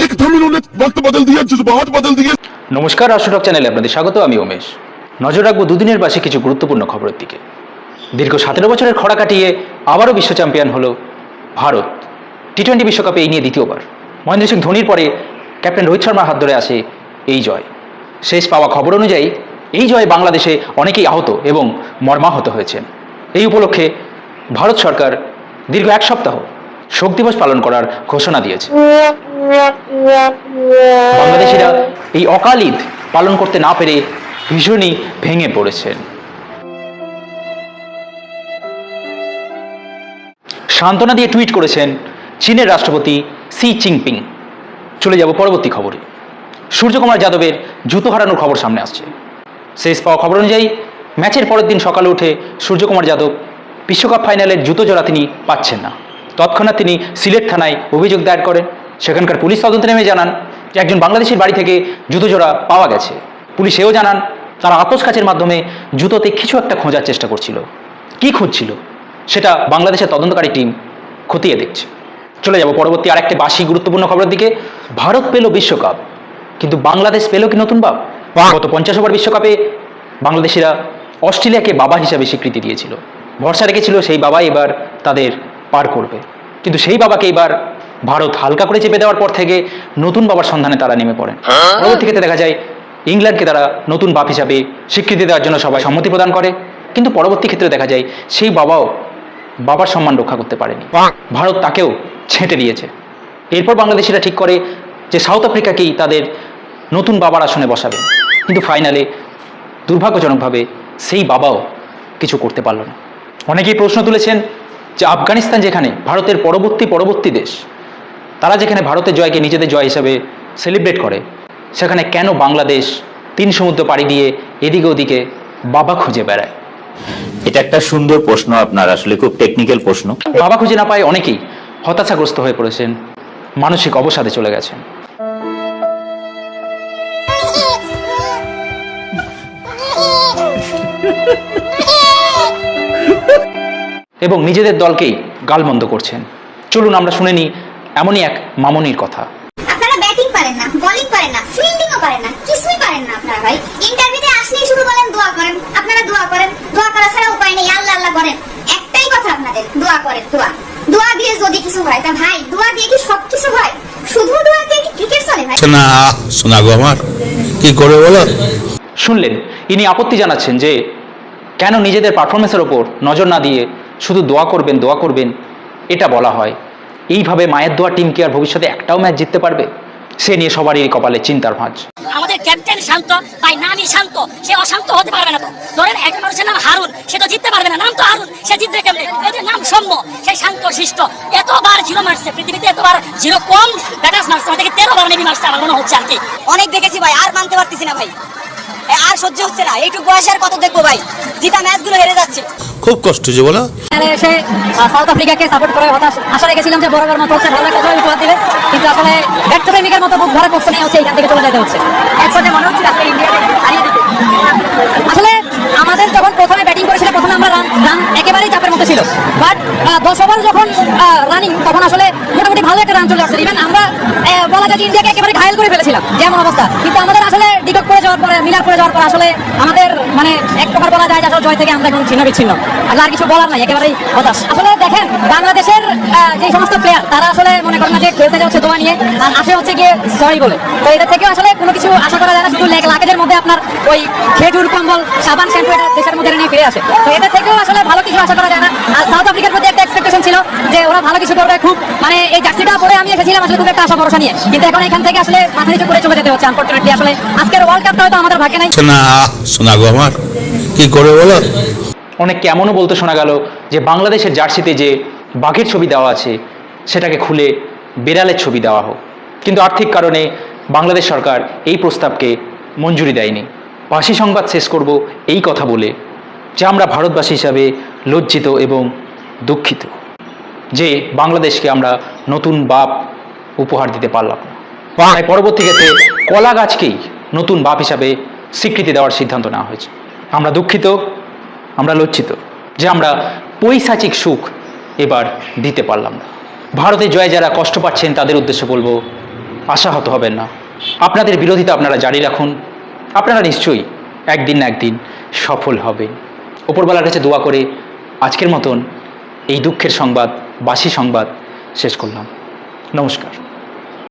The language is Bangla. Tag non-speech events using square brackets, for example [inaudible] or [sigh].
एकदम इन्होंने वक्त बदल दिया जज्बात बदल दिए নমস্কার রাষ্ট্রটক চ্যানেলে আপনাদের স্বাগত আমি উমেশ নজর রাখবো দুদিনের পাশে কিছু গুরুত্বপূর্ণ খবরের দিকে দীর্ঘ সতেরো বছরের খরা কাটিয়ে আবারও বিশ্ব চ্যাম্পিয়ন হলো ভারত টি টোয়েন্টি বিশ্বকাপে এই নিয়ে দ্বিতীয়বার মহেন্দ্র সিং ধোনির পরে ক্যাপ্টেন রোহিত শর্মার হাত ধরে আসে এই জয় শেষ পাওয়া খবর অনুযায়ী এই জয়ে বাংলাদেশে অনেকেই আহত এবং মর্মাহত হয়েছেন এই উপলক্ষে ভারত সরকার দীর্ঘ এক সপ্তাহ শোক দিবস পালন করার ঘোষণা দিয়েছে। বাংলাদেশিরা এই অকাল ঈদ পালন করতে না পেরে ভীষণই ভেঙে পড়েছেন। সান্ত্বনা দিয়ে টুইট করেছেন চীনের রাষ্ট্রপতি সি চিনপিং চলে যাব পরবর্তী খবরে। সূর্যকুমার যাদবের জুতো হারানোর খবর সামনে আসছে। শেষ পাওয়া খবর অনুযায়ী ম্যাচের পরের দিন সকালে উঠে সূর্যকুমার যাদব বিশ্বকাপ ফাইনালের জুতো জোড়া তিনি পাচ্ছেন না। তৎক্ষণাৎ তিনি সিলেট থানায় অভিযোগ দায়ের করেন। সেখানকার পুলিশ তদন্তে নেমে জানান যে একজন বাংলাদেশের বাড়ি থেকে জুতো জোড়া পাওয়া গেছে। পুলিশ এও জানান তারা আপোষ কাছের মাধ্যমে জুতোতে কিছু একটা খোঁজার চেষ্টা করছিল। কি খুঁজছিল? সেটা বাংলাদেশের তদন্তকারী টিম খতিয়ে দেখছে। চলে যাব পরবর্তী আর একটি বাসি গুরুত্বপূর্ণ খবরের দিকে। ভারত পেল বিশ্বকাপ। কিন্তু বাংলাদেশ পেল কি নতুন বাপ গত পঞ্চাশ ওভার বিশ্বকাপে বাংলাদেশিরা অস্ট্রেলিয়াকে বাবা হিসাবে স্বীকৃতি দিয়েছিল। ভরসা রেখেছিল সেই বাবা এবার তাদের পার করবে। কিন্তু সেই বাবাকে এবার ভারত হালকা করে চেপে দেওয়ার পর থেকে নতুন বাবার সন্ধানে তারা নেমে পড়েন। পরবর্তী ক্ষেত্রে দেখা যায় ইংল্যান্ডকে তারা নতুন বাপ হিসাবে স্বীকৃতি দেওয়ার জন্য সবাই সম্মতি প্রদান করে। কিন্তু পরবর্তী ক্ষেত্রে দেখা যায় সেই বাবাও বাবার সম্মান রক্ষা করতে পারেনি। ভারত তাকেও ছেঁটে দিয়েছে। এরপর বাংলাদেশিরা ঠিক করে যে সাউথ আফ্রিকাকেই তাদের নতুন বাবার আসনে বসাবে। কিন্তু ফাইনালে দুর্ভাগ্যজনকভাবে সেই বাবাও কিছু করতে পারল না। অনেকেই প্রশ্ন তুলেছেন যে আফগানিস্তান যেখানে ভারতের পরবর্তী পরবর্তী দেশ তারা যেখানে ভারতের জয়কে নিজেদের জয় হিসাবে সেলিব্রেট করে সেখানে কেন বাংলাদেশ তিন সমুদ্র পাড়ি দিয়ে এদিকে ওদিকে বাবা খুঁজে বেড়ায়? এটা একটা সুন্দর প্রশ্ন আপনার আসলে খুব টেকনিক্যাল প্রশ্ন। বাবা খুঁজে না পায় অনেকেই হতাশাগ্রস্ত হয়ে পড়েছেন মানসিক অবসাদে চলে গেছেন। [laughs] এবং নিজেদের দলকেই গালমন্দ করছেন। চলুন আমরা শুনে নিই এমনই এক মামনির কথা। আপনারা ব্যাটিং পারেন না বোলিং পারেন না ফিল্ডিংও পারেন না কিছুই পারেন না আপনারা ভাই। ইন্টারভিউতে আসলেই শুধু বলেন দোয়া করেন আপনারা দোয়া করেন দোয়া করা ছাড়া উপায় নেই আল্লাহ আল্লাহ করেন। একটাই কথা আপনাদের দোয়া করেন দোয়া। দোয়া দিয়ে যদি কিছু হয় তা ভাই দোয়া দিয়ে কি সব কিছু হয়? শুধু দোয়া দিয়ে কি ক্রিকেট চলে ভাই? না শোনা গো আমার কি করে বলো? শুনলেন ইনি আপত্তি জানাচ্ছেন যে কেন নিজেদের পারফরমেন্সের ওপর নজর না দিয়ে শুধু দোয়া করবেন দোয়া করবেন এটা বলা হয়। এইভাবে মায়ের দোয়া টিম কি আর ভবিষ্যতে একটাও ম্যাচ জিততে পারবে সে নিয়ে সবারই কপালে চিন্তার ভাঁজ। আমাদের ক্যাপ্টেন শান্ত তাই নামই শান্ত সে অশান্ত হতে পারবে না তো। ধরেন এক মানুষের নাম হারুন সে তো জিততে পারবে না। নাম তো হারুন সে জিতবে কেমনে? এদের নাম সৌম্য সে শান্ত শিষ্ট এতবার জিরো মারছে পৃথিবীতে এতবার জিরো কম ব্যাটার্স মারছে। আমাদেরকে তেরো বার নেবি মারছে আমার মনে হচ্ছে আর কি। অনেক দেখেছি ভাই আর মানতে পারতেছি না ভাই। আর সহ্য হচ্ছে না। এইটুকু বয়সে আর কত দেখব ভাই? জিতা ম্যাচগুলো হেরে যাচ্ছে। খুব কষ্ট যে বলো। এসে সাউথ আফ্রিকাকে সাপোর্ট করে হতাশ। আশা রেখেছিলাম যে বরাবর মতো হচ্ছে ভালো একটা জয় উপহার দিবে। কিন্তু আসলে ব্যর্থ প্রেমিকের মতো বুক ভরা কষ্ট নিয়ে হচ্ছে এখান থেকে চলে যেতে হচ্ছে। একসাথে মনে হচ্ছে আজকে ইন্ডিয়াকে হারিয়ে দিতে। আসলে আমাদের যখন প্রথমে ব্যাটিং করেছিল প্রথমে আমরা রান রান একেবারেই চাপের মতো ছিল। বাট দশ ওভার যখন রানিং তখন আসলে মোটামুটি ভালো একটা রান চলে আসছে ইভেন আমরা বলা যায় যে ইন্ডিয়াকে একেবারে ঘায়ল করে ফেলেছিলাম, যেমন অবস্থা। কিন্তু আমাদের আসলে ডিকক করে যাওয়ার পরে মিলার করে যাওয়ার পর আসলে আমাদের মানে এক প্রকার বলা যায় যে আসলে জয় থেকে আমরা এখন ছিন্ন বিচ্ছিন্ন আসলে আর কিছু বলার নাই, একেবারেই হতাশ। আসলে দেখেন, বাংলাদেশের যে সমস্ত প্লেয়ার তারা আসলে মনে করেন না যে খেলতে যাচ্ছে দোয়া নিয়ে, আর আসে হচ্ছে গিয়ে সরি বলে। তো এটা থেকেও আসলে কোনো কিছু আশা করা যায় না, শুধু লেগ লাকেজের মধ্যে আপনার ওই খেজুর, কম্বল, সাবান শ্যাম্পু এটা দেশের মধ্যে নিয়ে ফিরে আসে। তো এটা থেকেও আসলে ভালো কিছু আশা করা যায় না। আর সাউথ আফ্রিকার প্রতি একটা এক্সপেকটেশন ছিল যে ওরা ভালো কিছু করবে। খুব মানে এই জার্সিটা পরে আমি এসেছিলাম আসলে খুব একটা আশা ভরসা নিয়ে। কিন্তু এখন এখান থেকে আসলে মাথা নিচু করে চলে যেতে হচ্ছে আনফর্চুনেটলি আসলে আজকের ওয়ার্ল্ড কাপটা হয়তো আমাদের ভাগ্যে নাই। না শোনা গো আমার। কি করে বলো? অনেক কেমনও বলতে শোনা গেল যে বাংলাদেশের জার্সিতে যে বাঘের ছবি দেওয়া আছে সেটাকে খুলে বিড়ালের ছবি দেওয়া হোক। কিন্তু আর্থিক কারণে বাংলাদেশ সরকার এই প্রস্তাবকে মঞ্জুরি দেয়নি। বাসি সংবাদ শেষ করব এই কথা বলে যে আমরা ভারতবাসী হিসাবে লজ্জিত এবং দুঃখিত যে বাংলাদেশকে আমরা নতুন বাপ উপহার দিতে পারলাম না। তাই পরবর্তী ক্ষেত্রে কলা গাছকেই নতুন বাপ হিসাবে স্বীকৃতি দেওয়ার সিদ্ধান্ত নেওয়া হয়েছে। আমরা দুঃখিত আমরা লজ্জিত যে আমরা পৈশাচিক সুখ এবার দিতে পারলাম না। ভারতের জয় যারা কষ্ট পাচ্ছেন তাদের উদ্দেশ্যে বলব আশাহত হবেন না। আপনাদের বিরোধিতা আপনারা জারি রাখুন। আপনারা নিশ্চয়ই একদিন না একদিন সফল হবেন। ওপরবেলার কাছে দোয়া করে আজকের মতন এই দুঃখের সংবাদ বাসি সংবাদ শেষ করলাম। নমস্কার।